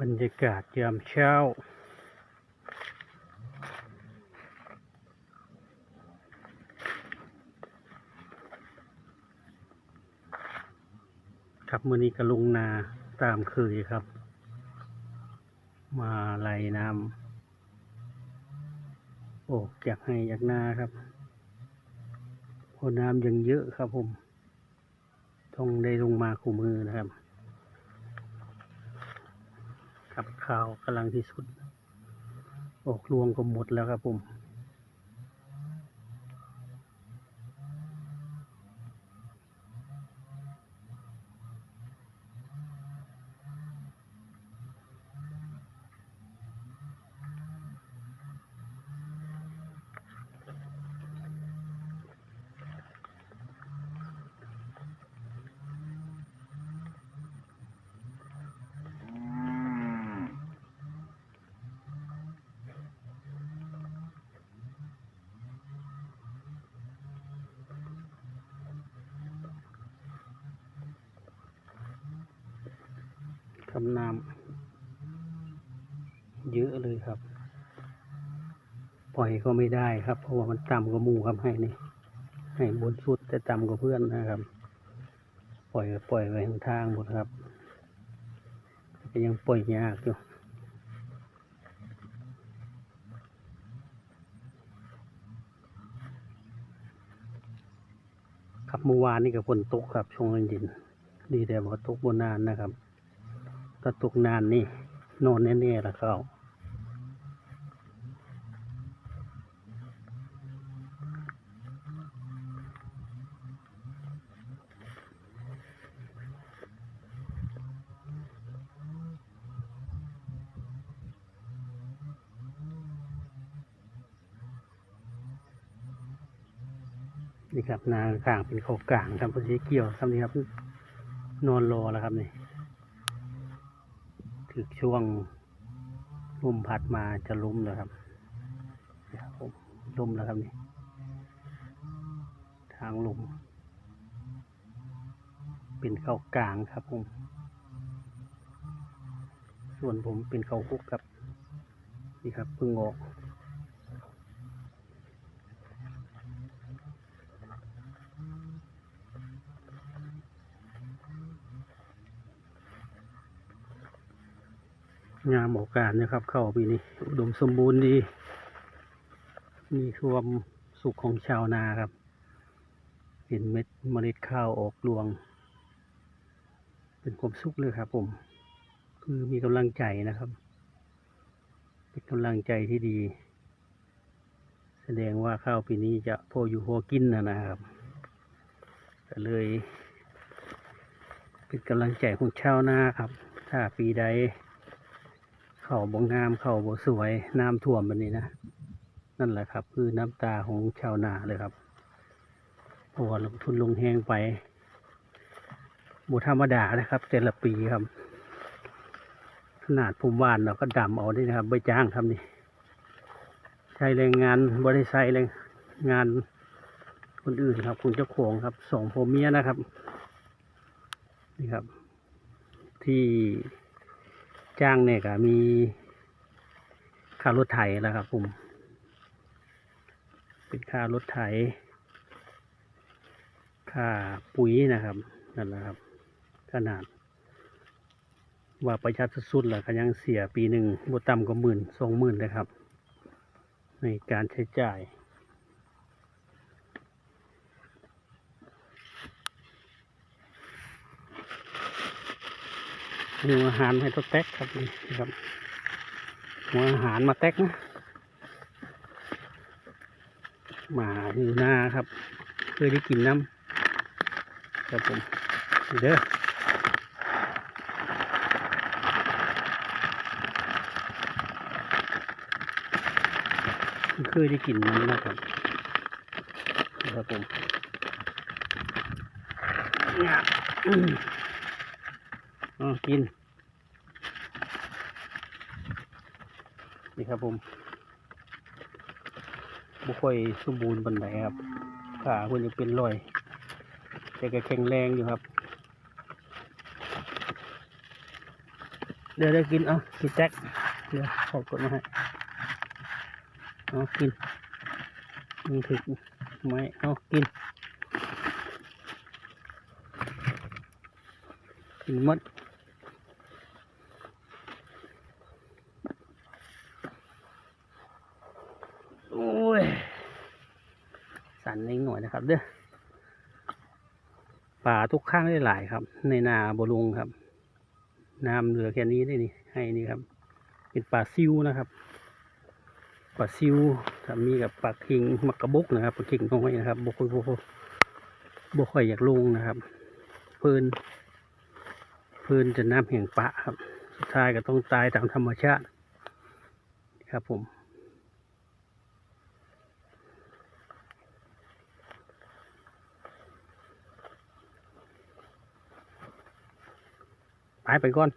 บรรยากาศยามเช้า ครับมือนี้ก็ลงนาตามเคยครับ มาไหลน้ำโอ้อยากให้อยากนาครับพราะน้ำยังเยอะครับผมต้องได้ลงมาคู่มือนะครับ ครับข้าวกำลังที่สุด ออกรวงก็หมดแล้วครับผมำน้ำเยอะเลยครับ ปล่อยก็ไม่ได้ครับ เพราะว่ามันต่ำกว่ามูครับให้นี่ ให้บนสุดแต่ต่ำกว่าเพื่อนนะครับ ปล่อยปล่อยไว้ข้างทางหมดครับยังปล่อยยากอยู่ครับเมื่อวานนี่กับฝนตกครับช่วงเย็นดีแต่บอกตกบนนานนะครับ ถ้าตกนานนี่นอนแน่ๆละเขานี่ครับนากลางเป็นเขากลางครับพอดีเกี่ยวครับนี่ครับ นอนรอแล้วครับนี่ึกช่วงลมพัดมาจะล้มแล้วครับผมล้มแล้วครับนี่ ทางลมเป็นเข้ากลางครับผม ส่วนผมเป็นเข้าคุกครับ นี่ครับเพิ่งออก งามโอกาสนะครับ เข้าปีนี้อุดมสมบูรณ์ดี มีความสุขของชาวนาครับ เห็นเม็ดเมล็ดข้าวออกรวง เป็นความสุขเลยครับผม คือมีกำลังใจนะครับ เป็นกำลังใจที่ดี แสดงว่าข้าวปีนี้จะพออยู่พอกินนะนะครับก็เลยเป็นกำลังใจของชาวนาครับ ถ้าปีใด เขาบ่งามเขาบ่สวยน้ำท่วมแบบนี้นะนั่นแหละครับ คือน้ำตาของชาวนาเลยครับเพราะว่าลงทุนลงแหงไปบ่ธรรมดานะครับแต่ละปีครับ ขนาดภูมิวานเราก็ดำเอาได้นะครับใบจ้างทำนี่ใช้แรงงานบริษัทแรงงานคนอื่นครับ คุณเจ้าของครับสองผัวเมียนะครับ นี่ครับ ที่ จ้างเนี่ยก็มีค่ารถไถแล้วครับผมเป็นค่ารถไถ ค่าปุ๋ยนะครับนั่นแหละครับ ขนาด ว่าประหยัดสุดๆแหละก็ยังเสียปีหนึ่งบ่ต่ำกว่าหมื่นสองหมื่นเลยครับ ในการใช้จ่าย หัวอาหารให้ตัวแตกครับนี่ครับหัวอาหารมาแตกนะหมาอยู่หน้าครับเคยได้กินน้ำครับผมเด้อเคยได้กินน้ำนะครับครับผมเนี่ย กิน นี่ครับผมบุค่อยสมบูรณ์บันไดครับ ขาควรจะเป็นรอย แต่ก็แข็งแรงอยู่ครับ เดี๋ยวเดี๋ยวกินเอากินแจ็คเดี๋ยวขอกดมาให้เอากินมันถึกไหมเอากิน กินมดโอ้ย สั่ นะครับเด้อป่าทุกข้างได้หลายครับ ในนาบลุงครับน้ำเหลือแค่นี้ได้นี่ให้นี่ครับ เป็นปลาซิวนะครับปลาซิวถ้ามีกับปลาคิงมักกระบกนะครับปลาคิงน้อยนะครับบกค่อยบกค่อยบกค่อยอยากลงนะครับ เพิ่นเพิ่นจะน้ำแห่งปะครับสุดท้ายก็ต้องตายตามธรรมชาติครับผม ไปไปก่อน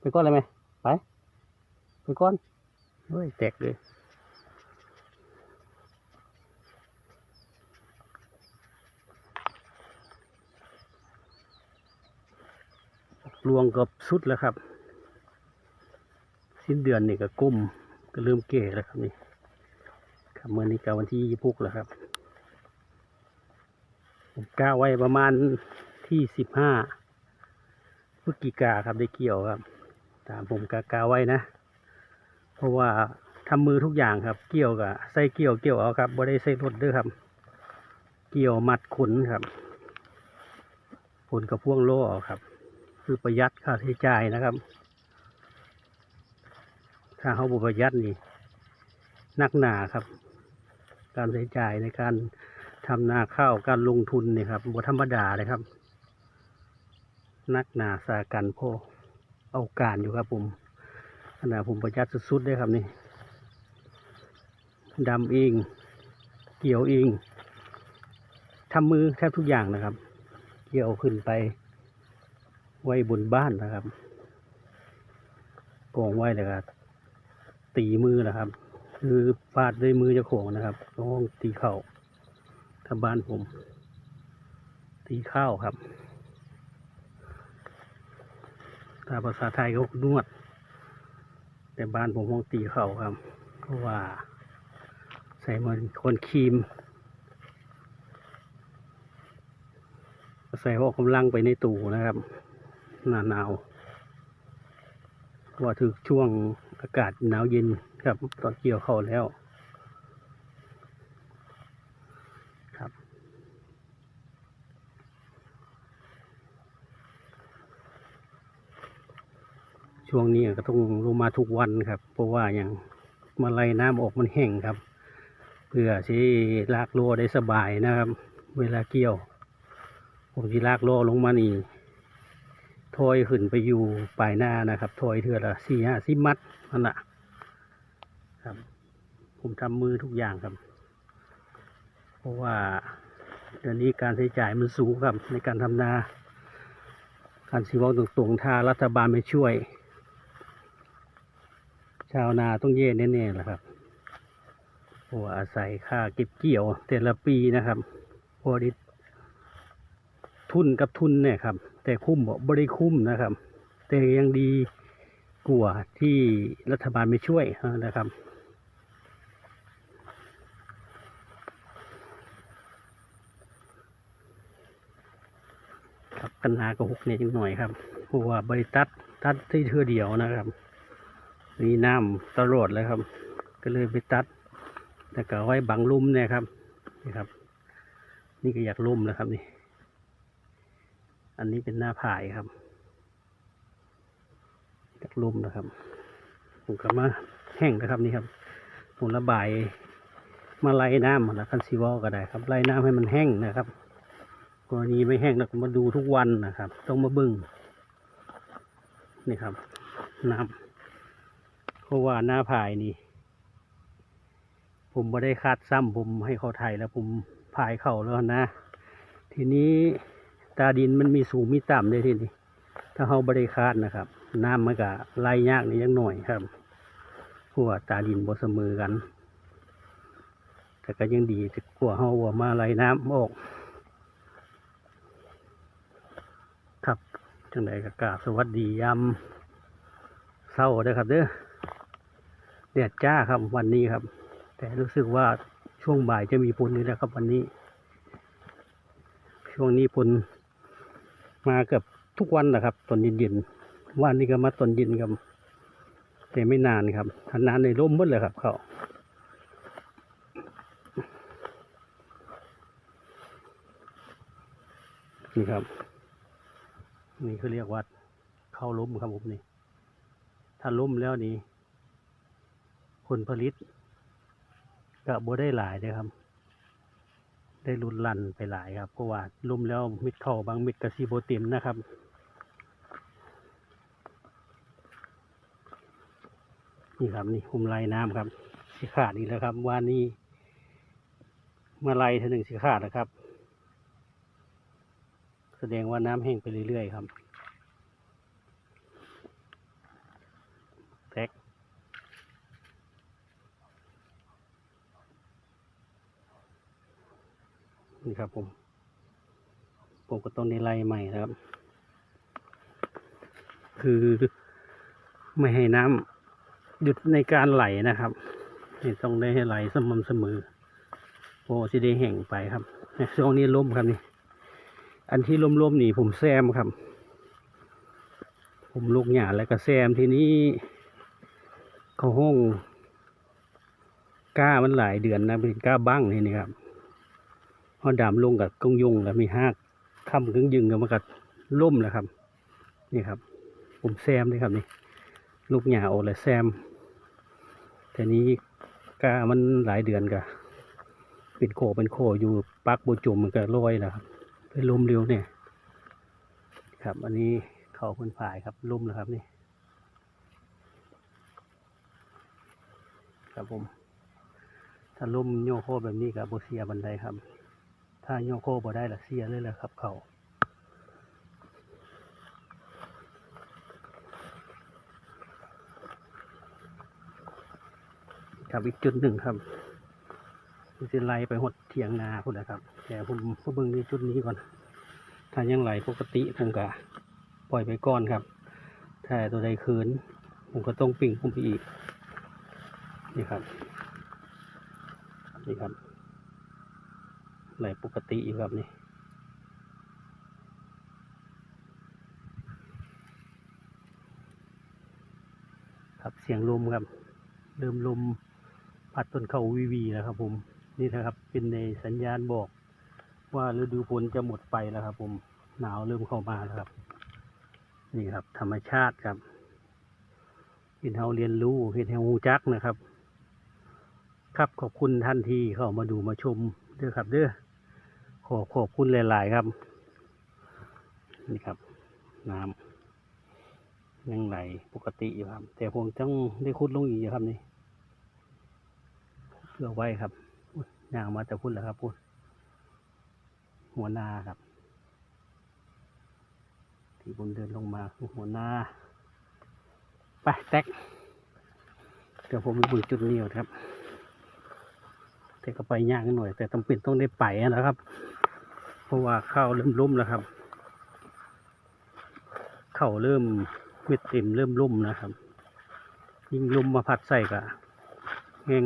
ไปก่อนเลยไหมไป ไปก่อนเฮ้ยแตกเลยรวงกับสุดแล้วครับ สิ้นเดือนนี่ก็กุ้มก็เริ่มเก่แล้วครับนี่ครับเมื่อนี้ก็วันที่ยี่พุกแล้วครับผมกล้าไว้ประมาณที่สิบห้า พฤศจิกาครับได้เกี่ยวครับ ตามผมกากาไว้นะ เพราะว่าทำมือทุกอย่างครับ เกี่ยวกับใส่เกี่ยวเกี่ยวเอาครับบ่ได้ใส่รถด้วยครับ เกี่ยวมัดขนครับขนกับพ่วงโล่เอาครับ คือประหยัดค่าใช้จ่ายนะครับ ถ้าเขาบ่ประหยัดนี่นักหนาครับ การใช้จ่ายในการทำนาข้าวการลงทุนนี่ครับบ่ธรรมดาเลยครับ นักหนาสากันพ่อเอาการอยู่ครับผมขณะผมประหยัดสุดๆเลยครับนี่ดำเองเกี่ยวเองทำมือแทบทุกอย่างนะครับ เกี่ยวขึ้นไป ไว้บนบ้านนะครับกองไว้เลยครับตีมือนะครับ คือฟาดด้วยมือจ้าขงนะครับต้องตีเข่าทำบ้านผม ตีข้าวครับ ถ้าภาษาไทยก็นวด แต่บ้านผมห้องตีเข่าครับเพราะว่า ใส่มันคนครีมใส่ออกกำลังไปในตู้นะครับ หน้าหนาวว่าถึงช่วงอากาศหนาวเย็นครับ ตอนเกี่ยวเข้าแล้ว ช่วงนี้ก็ต้องลงมาทุกวันครับ เพราะว่าอย่างมาไล่น้ำออกมันแห้งครับ เพื่อที่ลากโลได้สบายนะครับ เวลาเกี่ยว ผมที่ลากโลลงมานี่ถอยขึ้นไปอยู่ปลายหน้านะครับถอยเทือละสี่ห้าสิบมัดนั่นแหละครับ ผมทำมือทุกอย่างครับ เพราะว่าเดี๋ยวนี้การใช้จ่ายมันสูงครับในการทำนาการสีวองตรงๆถ้ารัฐบาลไม่ช่วย ชาวนาต้องเย่แน่ๆแหละครับเพราะว่าอาศัยค่าเก็บเกี่ยวแต่ละปีนะครับพอดิทุนกับทุนเนี่ยครับ แต่คุ้มบ่บริคุ้มนะครับ แต่ยังดีกว่าที่รัฐบาลไม่ช่วยนะครับ ครับปัญหาก็หกเนี่ยจังหน่อยครับเพราะว่าบริตัดตัดที่เทือเดียวนะครับ มีน้ำตลอดเลยครับ ก็เลยไปตัดแต่ก็เอาไว้บังลุ่มเนี่ยครับนี่ครับ นี่ก็อยากลุ่มแล้วครับนี่ อันนี้เป็นหน้าผายครับอยากลุ่มนะครับผมก็มาแห้งนะครับนี่ครับผมระบายมาไล่น้ำมาแล้วคันซีวอลก็ได้ครับไล่น้ำให้มันแห้งนะครับกรณีไม่แห้งเราก็มาดูทุกวันนะครับ ต้องมาบึ้งนี่ครับ น้ำ เพราะว่าหน้าผายนี่ ผมไม่ได้คาดซ้ำผมให้เขาไทยแล้วผมผายเข่าแล้วนะ ทีนี้ตาดินมันมีสูงมีต่ำเลยทีนี้ ถ้าเขาบริคาดนะครับ น้ำมันก็ไล่ยากนี่ยังหน่อยครับพว่าตาดินบ่เสมอกัน แต่ก็ยังดีจะกลัวเขาว่ามาไล่น้ำออก ครับจังไดก็กราบสวัสดียามเศร้าเด้อครับเด้อ แดดจ้าครับวันนี้ครับ แต่รู้สึกว่าช่วงบ่ายจะมีฝนนี่แหละครับ วันนี้ ช่วงนี้ฝนมาเกือบทุกวันนะครับตอนเย็นๆวันนี้ก็มาตอนเย็นครับแต่ไม่นานครับถ้านานในร่มหมดเลยครับเขานี่ครับ นี่เขาเรียกว่าเข้าล้มครับผมนี่ ถ้าล้มแล้วนี่ ลผลิตก็บ่ได้หลายเลยครับ ได้รุนลั่นไปหลายครับ เพราะว่าล้มแล้วมิดเข้าบางมิดกระซีโบเต็มนะครับนี่ครับนี่คุมไรน้ำครับสีขาดอีกแล้วครับว่านี่เมื่อไรเท่าหนึ่งสีขาดนะครับ แสดงว่าน้ำแห้งไปเรื่อยๆครับแท็ก นี่ครับผม ผมก็ต้องในไล่ใหม่ครับ คือไม่ให้น้ำหยุดในการไหลนะครับนี่ต้องได้ให้ไหลสม่ำเสมอโอ้สิได้แห่งไปครับช่วงนี้ล่มครับนี่ อันที่ล่มๆนี่ผมแซมครับ ผมลูกหยาแล้วก็แซมทีนี้เขาห้องก้ามันหลายเดือนนะเป็นก้าบ้างนี่นี่ครับ พอดำลงกับกงยุงแล้วมีห้าค่ำครึ่งยึงกับมันก็ล่มแล้วครับ นี่ครับ ผมแซมเลยครับนี่ ลูกหยาออกเลยแซม แต่นี้กามันหลายเดือนกะเป็นโคเป็นโคอยู่ปักโบจุ่มมันก็ลอยแล้วครับไปลมเร็วเนี่ย ครับ อันนี้เขาเพิ่นผายครับลุ่มแล้วครับนี่ ครับผมถ้าลุ่มโยโคแบบนี้กับโบเซียบันไดครับ ถ้าโยโคบ่ได้ละเสียเลยแหละครับเขาครับอีกจุดหนึ่งครับมันจะไลไปหดเถียงนาพุ่นนะครับ แต่ผมก็เบิ่งในจุดนี้ก่อน ถ้ายังไหลปกติผมก็ปล่อยไปก่อนครับ ถ้าตัวใดคืนผมก็ต้องปิ่งผมไปอีก นี่ครับ นี่ครับ ไหลปกติอยู่ครับนี่ครับเสียงลมครับ เริ่มลมพัดต้นเข้าวีวีแล้วครับ ผมนี่นะครับเป็นในสัญญาณบอก ว่าฤดูฝนจะหมดไปแล้วครับ ผมหนาวเริ่มเข้ามาแล้วครับ นี่ครับ ธรรมชาติครับเห็นเราเรียนรู้เห็นเราหูจักนะครับ ครับขอบคุณท่านที่เข้ามาดูมาชมเด้อครับเด้อ ขอขอบคุณหลาย ๆ ครับ นี่ครับ น้ำยังไหลปกติอยู่ครับ แต่ผมต้องได้คุดลงอีกครับนี่เพื่อไว้ครับย่างมาแต่พุ่นแล้วครับพุ่นหัวหน้าครับ ที่ผมเดินลงมาคือหัวหน้าไปแท็กเดี๋ยวผมไปบุญจุดนี้ครับแต่ก็ไปยากหน่อย แต่ต้องเป็นต้องได้ไปนะครับ เพราะว่าข้าวเริ่มลุ่มแล้วครับข้าวเริ่มเม็ดเต็มเริ่มลุ่มนะครับ ยิ่งลุ่มมาพัดใส่กะแหง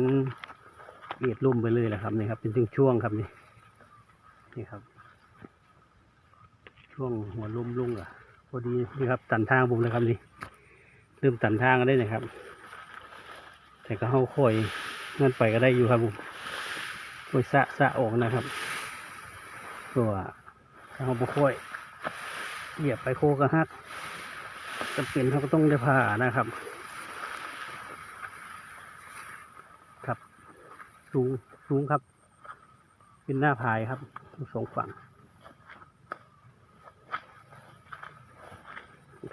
เอียดลุ่มไปเลยแหละครับนี่ครับ เป็นช่วงๆครับนี่นี่ครับ ช่วงหัวลุ่มลุ่งอะพอดีนี่ครับตันทางผมเลยครับนี่เริ่มตันทางก็ได้นะครับ แต่ก็เข้าค่อยนั่นไปก็ได้อยู่ครับผมค่อยสะสะออกนะครับ ตัวเขาบุค่อยเหยียบไปโคกระหักจำเป็นเขาก็ต้องได้ผ่านะครับ ครับ สูงสูงครับ เป็นหน้าพายครับทั้งสองฝั่ง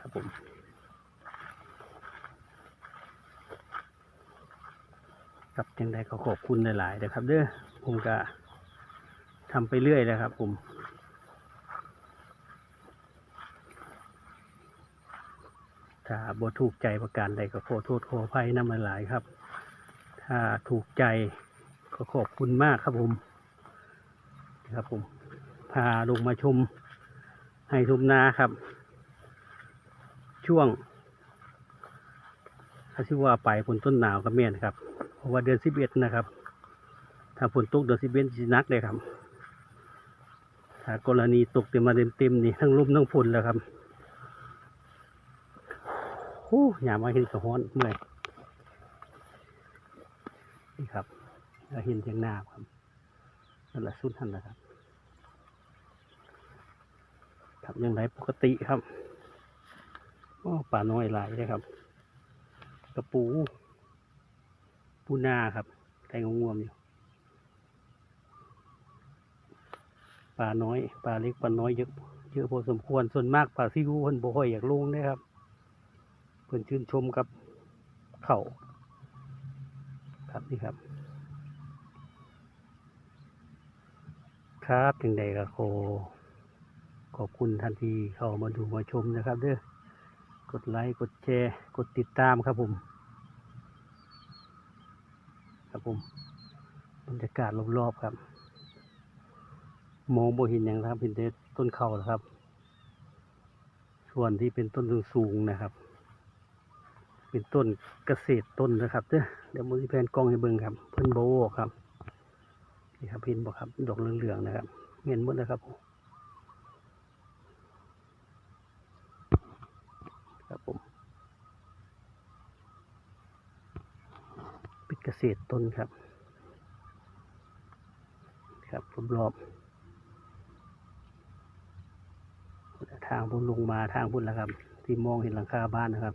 ครับผมครับยังไงก็ขอบคุณหลายๆนะครับ เด้อผมก็ ทำไปเรื่อยนะครับ ผมถ้าบ่ถูกใจประการใดก็ขอโทษขออภัยน้ำหลายครับ ถ้าถูกใจก็ขอบคุณมากครับผมนะครับผม พาลงมาชมให้ทุมนาครับ ช่วงถ้าชื่อว่าไปฝนต้นหนาวก็แม่นครับ เพราะว่าเดือนสิบเอ็ดนะครับ ถ้าฝนตกเดือนสิบเอ็ดสิหนักเลยครับ ถากรณีตกเต็มมาเต็มๆนี่ทั้งลมทั้งฝนแล้วครับโอ้ยามมาเห็นกระห้อนเมื่อยนี่ครับเราเห็นเทียงหน้าครับนั่นแหละสุดทันนะครับครับยังไรปกติครับโอ้ป่าน้อยหลายเลยครับ กระปู ปูนาครับไก่งวมอยู่ ปลาน้อยปลาเล็กปลาน้อยเยอะเยอะพอสมควรส่วนมากปลาซิวเพิ่นบ่ค่อยอยากลงนะครับเพิ่นชื่นชมกับเขาครับนี่ครับ ครับถึงใดก็ขอขอบคุณท่านที่เข้ามาดูมาชมนะครับเด้อกดไลค์กดแชร์กดติดตามครับผม ครับผมบรรยากาศรอบๆครับ มองบ่เห็นอย่างนะครับเห็นแต่ต้นเขานะครับ ส่วนที่เป็นต้นสูงๆนะครับ เป็นต้นเกษตรต้นนะครับเด้อเดี๋ยวมือแพนกล้องให้เบิ่งครับ เพิ่นโบกครับนี่ครับเห็นบ่ครับ ดอกเหลืองๆนะครับเห็นหมดเลยครับผมครับผมเป็นเกษตรต้นครับ ครับรอบๆ ทางพุ่นลงมาทางพุ่นแล้วครับ ที่มองเห็นหลังคาบ้านนะครับ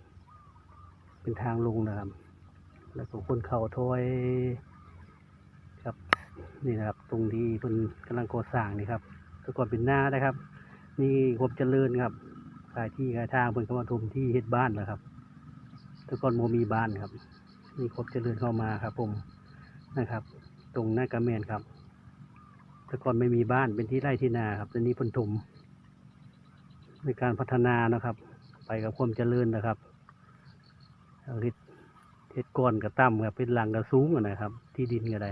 เป็นทางลงนะครับ แล้วก็คนเข่าถอยครับนี่นะครับ ตรงที่เพิ่นกำลังก่อสร้างนี่ครับแต่ก่อนเป็นหน้านะครับ นี่ความเจริญครับขายที่ขายทางเพิ่นเข้ามาถมที่เฮ็ดบ้านแล้วครับแต่ก่อนโมมีบ้านครับนี่ความเจริญเข้ามาครับ ผมนะครับ ตรงหน้ากระแมนครับแต่ก่อนไม่มีบ้านเป็นที่ไร่ที่นาครับตอนนี้เพิ่นถม ในการพัฒนานะครับ ไปกับความเจริญนะครับเอาเฮ็ดเฮ็ดก้อนกับตั้มครับเป็นหลังกับสูงนะครับ ที่ดินก็ได้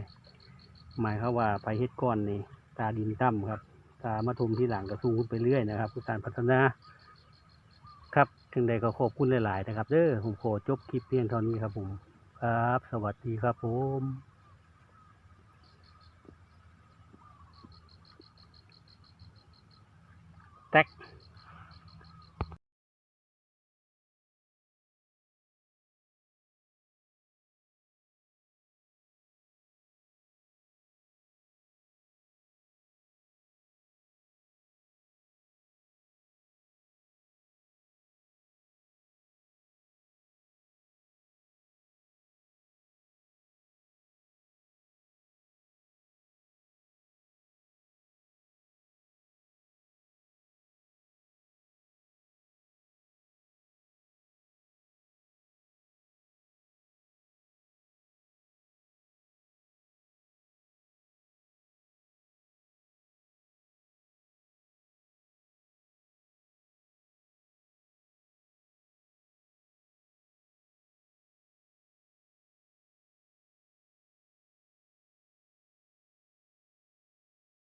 หมายเขาว่าไปเฮ็ดก้อนนี่ตาดินตั้มครับ ตามาถมที่หลังกับสูงขึ้นไปเรื่อยนะครับการพัฒนา ครับถึงใดก็ขอบคุณหลาย ๆ นะครับเด้อผมขอจบคลิปเพียงเท่านี้ครับผมครับ สวัสดีครับผม